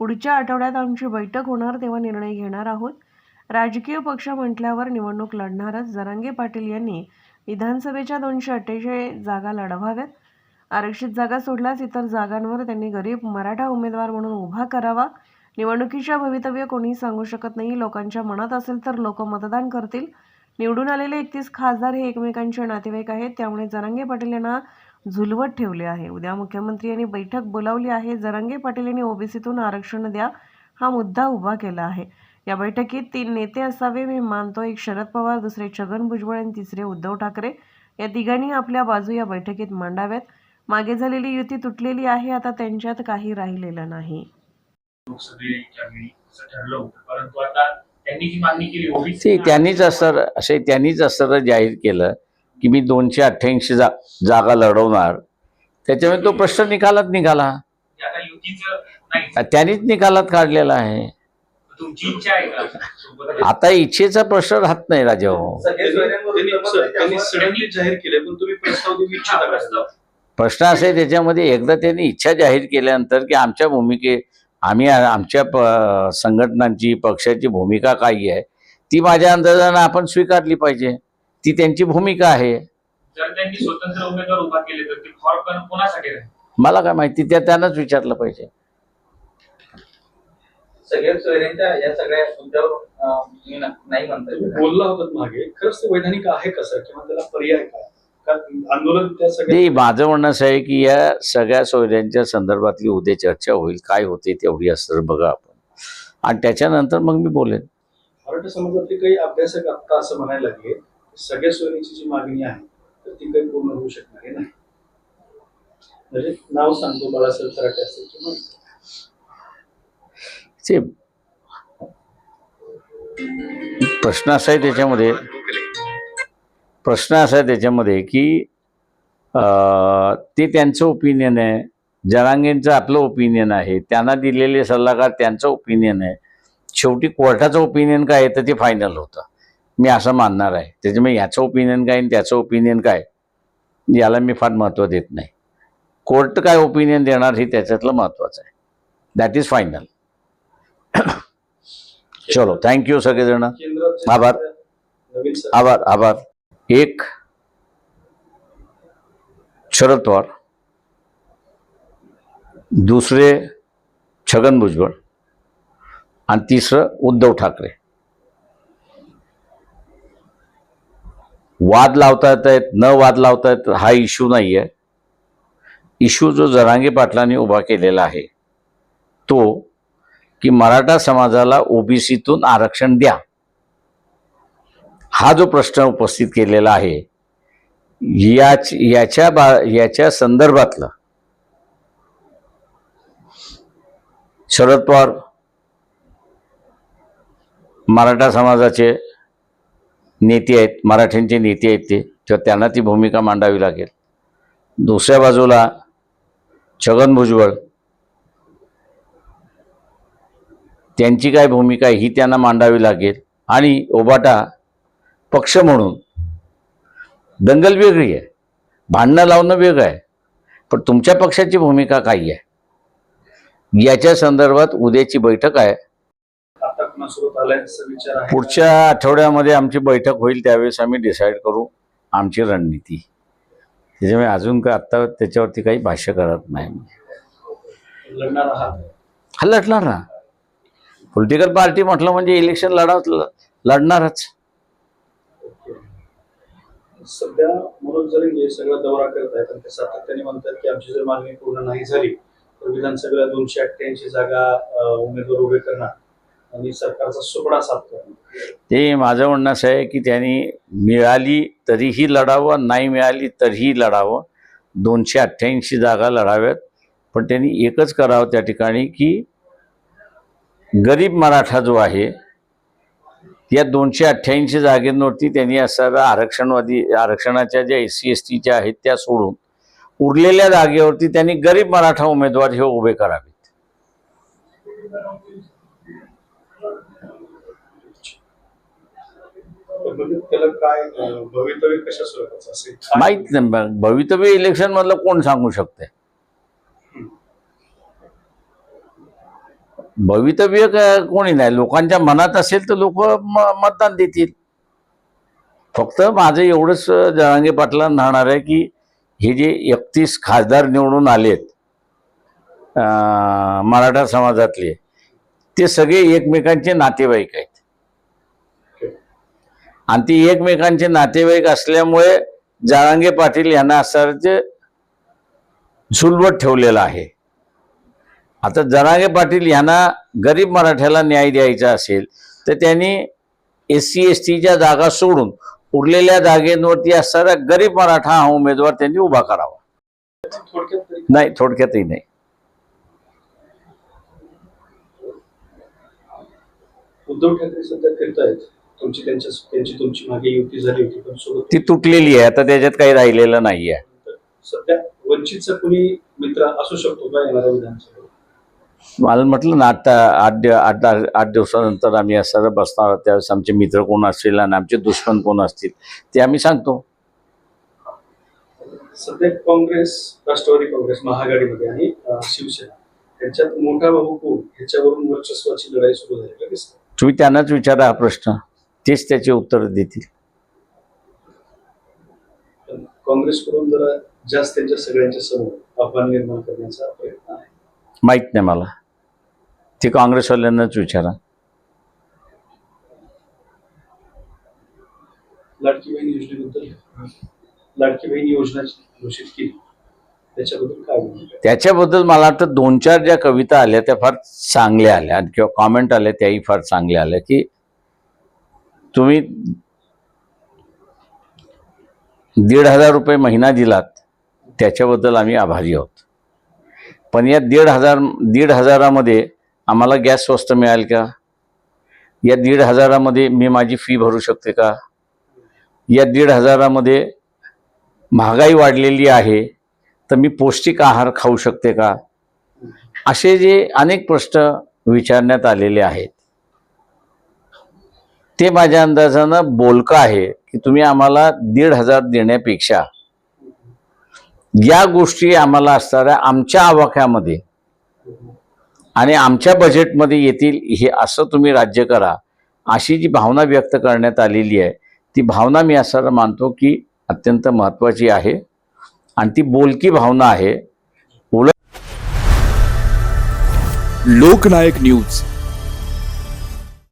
पुढच्या आठवड्यात आमची बैठक होणार तेव्हा निर्णय घेणार आहोत. राजकीय पक्ष म्हटल्यावर निवडणूक लढणारच. जरांगे पाटील यांनी विधानसभेच्या दोनशे अठ्ठेचाळीस जागा लढवाव्यात. आरक्षित जागा सोडल्यास इतर जागांवर त्यांनी गरीब मराठा उमेदवार म्हणून उभा करावा. निवडणुकीच्या भवितव्य कोणीही सांगू शकत नाही. लोकांच्या मनात असेल तर लोक मतदान करतील. निवडून आलेले एकतीस खासदार हे एकमेकांचे नातेवाईक आहेत. त्यामुळे जरांगे पाटील यांना झुलवत ठेवले आहे. उद्या मुख्यमंत्री यांनी बैठक बोलावली आहे. जरांगे पाटील यांनी ओबीसीतून आरक्षण द्या हा मुद्दा उभा केला आहे. या बैठकीत तीन नेते असावे मी मानतो एक शरद पवार दुसरे छगन भुजबळ आणि तिसरे उद्धव ठाकरे. या तिघांनी आपल्या बाजू या बैठकीत मांडाव्यात. मागे झालेली युती तुटलेली आहे आता त्यांच्यात काही राहिलेलं नाही. लोकसभेच्या वेळी असं ठरलं होतं परंतु आता त्यांनी जी मागणी केली ते ओबीसी त्यांनीच असं असे त्यांनीच असं जाहीर केलं. की मी दोनशे अठ्ठ्याऐंशी जा जागा लढवणार. त्याच्यामुळे तो प्रश्न निकालात निघाला. त्यांनीच निकालात काढलेला आहे. तुमची इच्छा आहे का? सोबत आता इच्छेचा प्रश्न राहत नाही हा? प्रस्ताव प्रश्न असा आहे त्याच्यामध्ये एकदा त्यांनी इच्छा जाहीर केल्यानंतर की आमच्या भूमिके आम्ही आमच्या संघटनांची पक्षाची भूमिका काय आहे ती माझ्या अंदाजानं आपण स्वीकारली पाहिजे. ती त्यांची भूमिका आहे. जर त्यांनी स्वतंत्र उमेदवार उभा केले तर ते फॉर कोणासाठी राहील? मला काय माहिती त्या त्यांनाच विचारलं पाहिजे. सगळ्या सोयऱ्यांच्या या सगळ्या मुद्द्यावर अं, तुम्ही न- नाही म्हणताय. तुम्ही बोलला होतात मागे खरंच ते वैधानिक आहे का सर? किंवा त्याला पर्याय काय कारण आंदोलन त्या सगळ्या नाही माझं म्हणणं असं आहे की या सगळ्या सोयऱ्यांच्या संदर्भातली उद्या चर्चा होईल काय होते तेवढी असतं बघा आपण. आणि त्याच्यानंतर मग मी बोलेन. मराठा समाजातले काही अभ्यासक आता असं म्हणायला लागले सगळ्या सोयरीची जी मागणी आहे तर ती काही पूर्ण होऊ शकणार आहे नाही म्हणजे नाव सांगतो बाळासाहेब सराटे असेल किंवा प्रश्न असा आहे त्याच्यामध्ये प्रश्न असा आहे त्याच्यामध्ये की ते त्यांचं ओपिनियन आहे जरांगेंचं आपलं ओपिनियन आहे त्यांना दिलेले सल्लागार त्यांचं ओपिनियन आहे. शेवटी कोर्टाचं ओपिनियन काय आहे तर ते फायनल होतं. मी असं मानणार आहे. त्याच्यामुळे याचं ओपिनियन काय आणि त्याचं ओपिनियन काय याला मी फार महत्त्व देत नाही. कोर्ट काय ओपिनियन देणार हे त्याच्यातलं महत्त्वाचं आहे. दॅट इज फायनल चलो थँक्यू सगळेजण. आभार. आभार आभार. एक शरद पवार. दुसरे छगन भुजबळ. आणि तिसरं उद्धव ठाकरे. वाद लावता येत आहेत न वाद लावता येत हा इश्यू नाही आहे इश्यू जो जरांगे पाटलांनी उभा केलेला आहे तो की मराठा समाजाला ओबीसीतून आरक्षण द्या. हा जो प्रश्न उपस्थित केलेला आहे याच याच्या बा याच्या संदर्भातलं शरद पवार मराठा समाजाचे नेते आहेत मराठ्यांचे नेते आहेत ते तेव्हा त्यांना ती भूमिका मांडावी लागेल. दुसऱ्या बाजूला छगन भुजबळ त्यांची काय भूमिका आहे ही त्यांना मांडावी लागेल. आणि ओबाटा पक्ष म्हणून दंगल वेगळी आहे भांडणं लावणं वेगळं आहे पण तुमच्या पक्षाची भूमिका काय आहे. याच्या संदर्भात उद्याची बैठक आहे आता कुणासोबत आलाय असा विचार आहे पुढच्या आठवड्यामध्ये आमची बैठक होईल त्यावेळेस आम्ही डिसाईड करू आमची रणनीती. त्याच्यामुळे अजून काय आत्ता त्याच्यावरती काही भाष्य करत नाही हा लढणार ना. पॉलिटिकल पार्टी म्हटलं म्हणजे इलेक्शन लढावच लढणारच. सध्या मनोज जरंगे सगळा दौरा करत आहेत आणि ते सातत्याने म्हणतात की आमची जर मागणी पूर्ण नाही झाली तर विधानसभेला दोनशे अठ्ठ्याऐंशी जागा उमेदवार उभे करणार. आणि सरकारचा सुपडा साफ करणं ते माझं म्हणणं असं आहे की त्यांनी मिळाली तरीही लढावं नाही मिळाली तरीही लढावं. दोनशे अठ्ठ्याऐंशी जागा लढाव्यात. पण त्यांनी एकच करावं त्या ठिकाणी की गरीब मराठा जो आहे या दोनशे अठ्ठ्याऐंशी जागेंवरती त्यांनी असणारा आरक्षणवादी आरक्षणाच्या ज्या एस सी एस टीच्या आहेत त्या सोडून उरलेल्या जागेवरती त्यांनी गरीब मराठा उमेदवार हे उभे करावेत. माहीत त्याला काय भवितव्य कशा स्वरूपाचं असेल? नाही भवितव्य इलेक्शन मधलं कोण सांगू शकते? भवितव्य कोणी नाही? लोकांच्या मनात असेल तर लोक मतदान देतील. फक्त माझं एवढंच जरांगे पाटलांना राहणार आहे की हे जे एकतीस खासदार निवडून आलेत मराठा समाजातले ते सगळे एकमेकांचे नातेवाईक आहेत. आणि ती एकमेकांचे नातेवाईक असल्यामुळे जारांगे पाटील यांना असं झुलवत ठेवलेलं आहे. आता जरांगे पाटील यांना गरीब मराठ्याला न्याय द्यायचा असेल तर त्यांनी एस सी एस टीच्या जागा सोडून उरलेल्या जागेंवरती असणारा गरीब मराठा हा उमेदवार त्यांनी उभा करावा. नाही थोडक्यातही नाही. उद्धव ठाकरे सध्या फिरतायत. तुमची त्यांच्या त्यांची तुमची मागे युती झाली होती पण सोबत ती तुटलेली आहे. आता त्याच्यात काही राहिलेलं नाही आहे सध्या वंचितचा कुणी मित्र असू शकतो का येणाऱ्या विधानसभेत? मला म्हटलं ना आता आठ आठ आठ दिवसानंतर आम्ही असं बसणार आहोत, त्यावेळेस आमचे मित्र कोण असतील आणि आमचे दुश्मन कोण असतील ते आम्ही सांगतो. सध्या काँग्रेस राष्ट्रवादी काँग्रेस महाआघाडीमध्ये आणि अं, शिवसेना त्यांच्यात मोठा भाऊ कोण? ह्याच्यावरून वर्चस्वाची लढाई सुरू झालेली दिसते? तुम्ही त्यांनाच विचारा हा प्रश्न. तेच त्याचे उत्तर देतील. काँग्रेसकडून जरा जास्त त्यांच्या सगळ्यांच्या समोर आव्हान निर्माण करण्याचा प्रयत्न आहे. माहीत नाही मला. ते काँग्रेसवाल्यांनाच विचारा. लाडकी बहीण योजनेबद्दल लाडकी बहीण योजना घोषित केली. त्याच्याबद्दल काय? त्याच्याबद्दल मला वाटतं दोन चार ज्या कविता आल्या त्या फार चांगल्या आल्या. किंवा कॉमेंट आल्या त्याही फार चांगल्या आल्या की तुम्ही दीड हजार रुपये महिना दिलात त्याच्याबद्दल आम्ही आभारी आहोत. पण या दीड हजार दीड हजारामध्ये आम्हाला गॅस स्वस्त मिळेल का? या दीड हजारामध्ये मी माझी फी भरू शकते का? या दीड हजारामध्ये महागाई वाढलेली आहे तर मी पौष्टिक आहार खाऊ शकते का? असे जे अनेक प्रश्न विचारण्यात आलेले आहेत. ते माझ्या अंदाजानं बोलकं आहे की तुम्ही आम्हाला दीड हजार देण्यापेक्षा या गोष्टी आम्हाला असणाऱ्या आमच्या आवाक्यामध्ये आणि आमच्या बजेटमध्ये येतील हे असं तुम्ही राज्य करा अशी जी भावना व्यक्त करण्यात आलेली आहे ती भावना मी असं मानतो की अत्यंत महत्त्वाची आहे. आणि ती बोलकी भावना आहे. लोकनायक न्यूज.